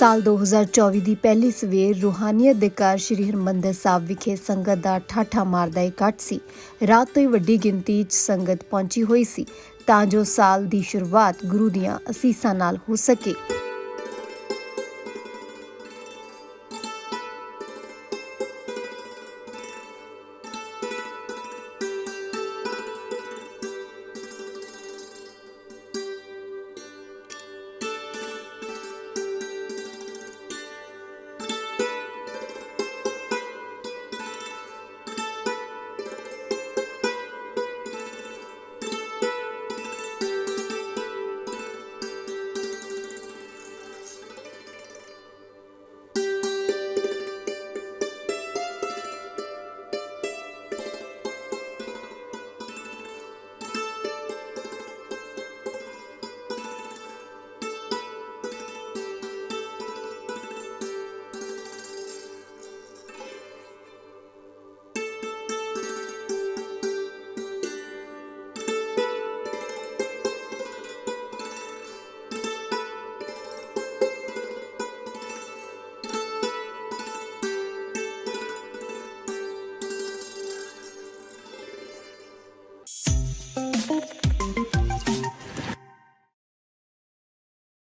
ਸਾਲ 2024 ਦੀ ਪਹਿਲੀ ਸਵੇਰ ਰੂਹਾਨੀਅਤ ਦੇ ਘਰ ਸ੍ਰੀ ਹਰਿਮੰਦਰ ਸਾਹਿਬ ਵਿਖੇ ਸੰਗਤ ਦਾ ਠਾਠਾ ਮਾਰਦਾ ਇਕੱਠ ਸੀ। ਰਾਤ ਤੋਂ ਹੀ ਵੱਡੀ ਗਿਣਤੀ 'ਚ ਸੰਗਤ ਪਹੁੰਚੀ ਹੋਈ ਸੀ ਤਾਂ ਜੋ ਸਾਲ ਦੀ ਸ਼ੁਰੂਆਤ ਗੁਰੂ ਦੀਆਂ ਅਸੀਸਾਂ ਨਾਲ ਹੋ ਸਕੇ।